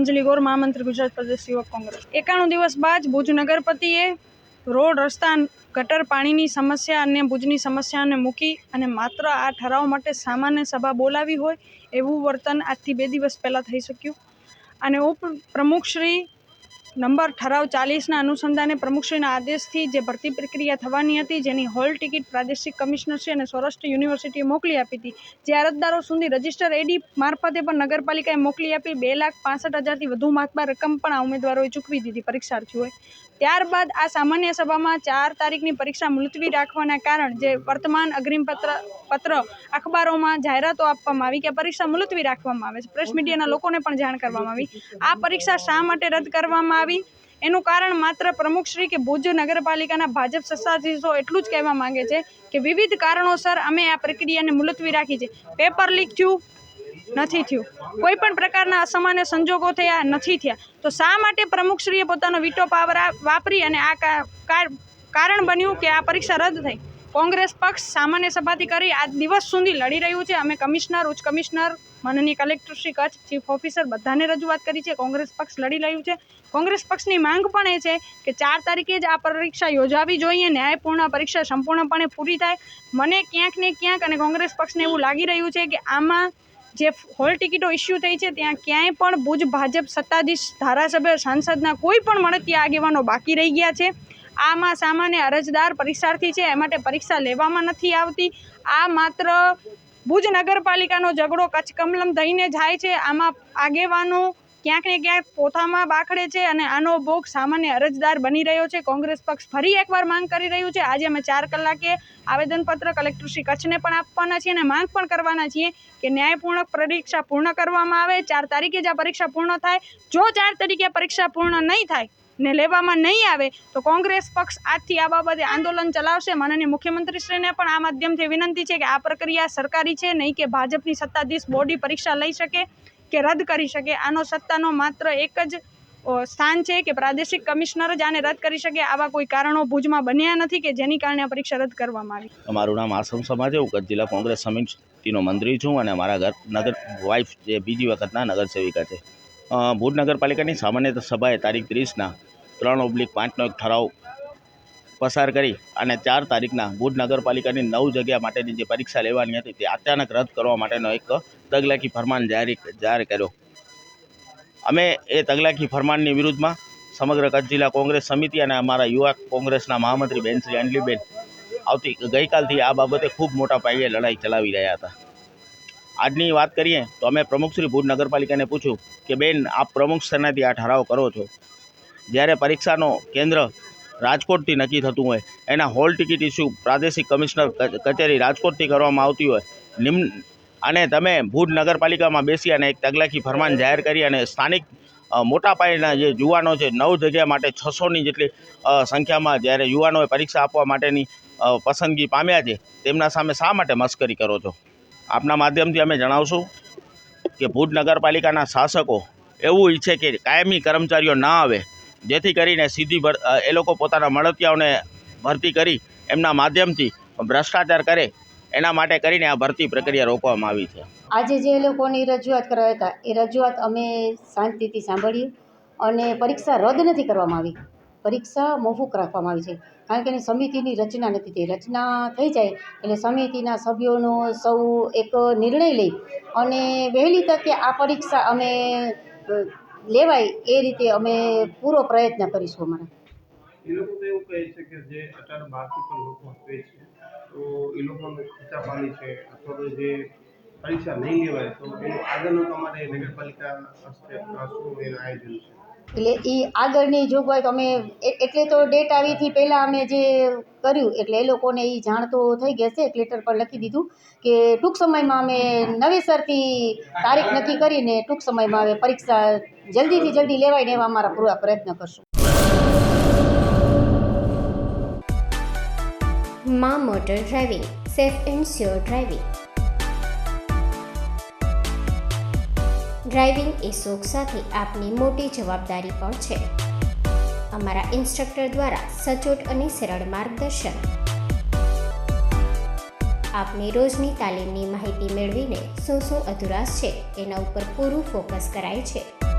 અંજલિ ગોર, મહામંત્રી ગુજરાત પ્રદેશ યુવક કોંગ્રેસ. એકાણું દિવસ બાદ ભુજ નગરપતિએ રોડ, રસ્તા, ગટર, પાણીની સમસ્યા અને ભુજની સમસ્યાને મૂકી અને માત્ર આ ઠરાવ માટે સામાન્ય સભા બોલાવી હોય એવું વર્તન આજથી બે દિવસ પહેલાં થઈ શક્યું. અને ઉપ પ્રમુખશ્રી નંબર ઠરાવ ચાલીસના અનુસંધાને પ્રમુખશ્રીના આદેશથી જે ભરતી પ્રક્રિયા થવાની હતી, જેની હોલ ટિકિટ પ્રાદેશિક કમિશનરશ્રી અને સૌરાષ્ટ્ર યુનિવર્સિટીએ મોકલી આપી હતી. જે અરજદારો સુધી રજિસ્ટર એડી મારફતે પણ નગરપાલિકાએ મોકલી આપી, બે લાખ પાસઠ હજારથી વધુ માતબાર રકમ પણ આ ઉમેદવારોએ ચૂકવી દીધી પરીક્ષાર્થીઓએ. ત્યારબાદ આ સામાન્ય સભામાં ચાર તારીખની પરીક્ષા મુલતવી રાખવાના કારણ જે વર્તમાન અગ્રિમ પત્ર પત્ર અખબારોમાં જાહેરાતો આપવામાં આવી કે પરીક્ષા મુલતવી રાખવામાં આવે છે. પ્રેસ મીડિયાના લોકોને પણ જાણ કરવામાં આવી. આ પરીક્ષા શા માટે રદ કરવામાં આવી? એનું કારણ માત્ર પ્રમુખશ્રી કે ભુજ નગરપાલિકાના ભાજપ સત્તાધીશો એટલું જ કહેવા માંગે છે કે વિવિધ કારણોસર અમે આ પ્રક્રિયાને મુલતવી રાખી છે. પેપર લીક થયું નથી થયું. કોઈ પણ પ્રકારના અસામાન્ય સંજોગો થયા નથી થયા. તો શા માટે પ્રમુખશ્રીએ પોતાનો વીટો પાવર વાપરી અને આ કારણ બન્યું કે આ પરીક્ષા રદ થઈ? કોંગ્રેસ પક્ષ સામાન્ય સભાથી કરી આ દિવસ સુધી લડી રહ્યું છે. અમે કમિશનર, ઉચ્ચ કમિશનર, માનનીય collector Shri Kutch, chief officer બધાને રજૂઆત કરી છે. કોંગ્રેસ પક્ષ લડી રહ્યું છે. કોંગ્રેસ પક્ષની માંગ પણ એ છે કે ચાર તારીખે જ આ પરીક્ષા યોજાવી જોઈએ. ન્યાયપૂર્ણ પરીક્ષા સંપૂર્ણપણે પૂરી થાય. મને ક્યાંક ને ક્યાંક અને કોંગ્રેસ પક્ષને એવું લાગી રહ્યું છે કે આમાં જે હોલ ટિકિટો ઇસ્યુ થઈ છે, ત્યાં ક્યાંય પણ ભુજ ભાજપ સત્તાધીશ ધારાસભ્ય સાંસદના કોઈ પણ મળતિયા આગેવાનો બાકી રહી ગયા છે. આમાં સામાન્ય અરજદાર પરીક્ષાર્થી છે, એ માટે પરીક્ષા લેવામાં નથી આવતી. આ માત્ર ભુજ નગરપાલિકાનો ઝઘડો કચ્છ કમલમ થઈને જાય છે. આમાં આગેવાનો ક્યાંક ને ક્યાંક પોતામાં બાખડે છે અને આનો ભોગ સામાન્ય અરજદાર બની રહ્યો છે. કોંગ્રેસ પક્ષ ફરી એકવાર માંગ કરી રહ્યું છે. આજે અમે ચાર કલાકે આવેદનપત્ર કલેક્ટર શ્રી કચ્છને પણ આપવાના છીએ અને માંગ પણ કરવાના છીએ કે ન્યાયપૂર્ણ પરીક્ષા પૂર્ણ કરવામાં આવે. ચાર તારીખે જ આ પરીક્ષા પૂર્ણ થાય. જો ચાર તારીખે પરીક્ષા પૂર્ણ નહીં થાય ને લેવામાં નહીં આવે, તો કોંગ્રેસ પક્ષ આજથી આ બાબતે આંદોલન ચલાવશે. માનનીય મુખ્યમંત્રીશ્રીને પણ આ માધ્યમથી વિનંતી છે કે આ પ્રક્રિયા સરકારી છે, નહીં કે ભાજપની સત્તાધીશ બોડી પરીક્ષા લઈ શકે. કે રદ કરી શકે. આનો સત્તાનો માત્ર એક જ સ્થાન છે કે પ્રાદેશિક કમિશનર જ આને રદ કરી શકે. આવા કોઈ કારણો ભુજમાં બન્યા નથી કે જેની કારણે આ પરીક્ષા રદ કરવામાં આવી. મારું નામ આસમ સમાજ હું જિલ્લા કોંગ્રેસ સમિતિનો મંત્રી છું અને મારા ઘર, નગર વાઇફ જે બીજી વખતના નગર સેવિકા છે ભુજ નગરપાલિકાની સામાન્ય સભાએ તારીખ ત્રીસના ત્રણ ઓબ્લિક પાંચનો એક ઠરાવ પસાર કરી અને ચાર તારીખના ભુજ નગરપાલિકાની નવ જગ્યા માટેની જે પરીક્ષા લેવાની હતી તે અચાનક રદ કરવા માટેનો એક તગલાકી ફરમાન જારી જાહેર કર્યો. અમે એ તગલાકી ફરમાનની વિરુદ્ધમાં સમગ્ર કચ્છ જિલ્લા કોંગ્રેસ સમિતિ અને અમારા યુવા કોંગ્રેસના મહામંત્રી બેન શ્રી અંજલીબેન આવતી ગઈકાલથી આ બાબતે ખૂબ મોટા પાયે લડાઈ ચલાવી રહ્યા હતા. આજની વાત કરીએ તો અમે પ્રમુખશ્રી ભુજ નગરપાલિકાને પૂછ્યું કે બેન, આપ પ્રમુખ સ્થાનેથી આ ઠરાવ કરો છો. જ્યારે પરીક્ષાનો કેન્દ્ર રાજકોટથી નક્કી થતું હોય. એના હોલ ટિકિટ ઇસ્યુ પ્રાદેશિક કમિશનર કચેરી રાજકોટથી કરવામાં આવતી હોય. નિમ્ન અને તમે ભુજ નગરપાલિકામાં બેસી અને એક તગલાખી ફરમાન જાહેર કરી અને સ્થાનિક મોટા પાયેના જે યુવાનો છે, નવ જગ્યા માટે છસોની જેટલી સંખ્યામાં જ્યારે યુવાનોએ પરીક્ષા આપવા માટેની પસંદગી પામ્યા છે, તેમના સામે શા માટે મસ્કરી કરો છો? આપના માધ્યમથી અમે જણાવશું કે ભુજ નગરપાલિકાના શાસકો એવું ઈચ્છે કે કાયમી કર્મચારીઓ ના આવે. જેથી કરીને સીધી એ લોકો પોતાના મળતિયાઓને ભરતી કરી એમના માધ્યમથી ભ્રષ્ટાચાર કરે એના માટે કરીને આ ભરતી પ્રક્રિયા રોકવામાં આવી છે. આજે જે લોકોની રજૂઆત કરવા હતા, એ રજૂઆત અમે શાંતિથી સાંભળી અને પરીક્ષા રદ નથી કરવામાં આવી. પરીક્ષા મોકૂફ રાખવામાં આવી છે. કારણ કે એની સમિતિની રચના નથી થઈ. રચના થઈ જાય એટલે સમિતિના સભ્યોનો સૌ એક નિર્ણય લઈ અને વહેલી તકે આ પરીક્ષા અમે લેવાય એ રીતે અમે પૂરો પ્રયત્ન કરીશું અમારે. એ લોકો તો એવું કહે છે કે જે અત્યારે બહારથી પણ લોકો આપે છે તો એ લોકોનું ખર્ચા પાણી છે અથવા તો જે પરીક્ષા નહીં લેવાય તો એનું આગળનું તમારે નગરપાલિકા હસ્તે શું એનું આયોજન છે? એટલે એ આગળની જોગવાઈ તો અમે એટલે તો ડેટ આવીથી પહેલાં અમે જે કર્યું એટલે એ લોકોને એ જાણ તો થઈ ગયા છે એક લેટર પર લખી દીધું કે ટૂંક સમયમાં અમે નવેસરથી તારીખ નક્કી કરીને ટૂંક સમયમાં હવે પરીક્ષા જલ્દીથી જલ્દી લેવાય ને એવા અમારા પૂરા પ્રયત્ન કરશું. મા motor driving, safe and sure driving. Driving એ શોખ સાથે આપની મોટી જવાબદારી પણ છે. અમારા ઇન્સ્ટ્રક્ટર દ્વારા સચોટ અને સરળ માર્ગદર્શન. આપની રોજની તાલીમની માહિતી મેળવીને શું શું અધુરાશ છે તેના ઉપર પૂરું ફોકસ કરાય છે.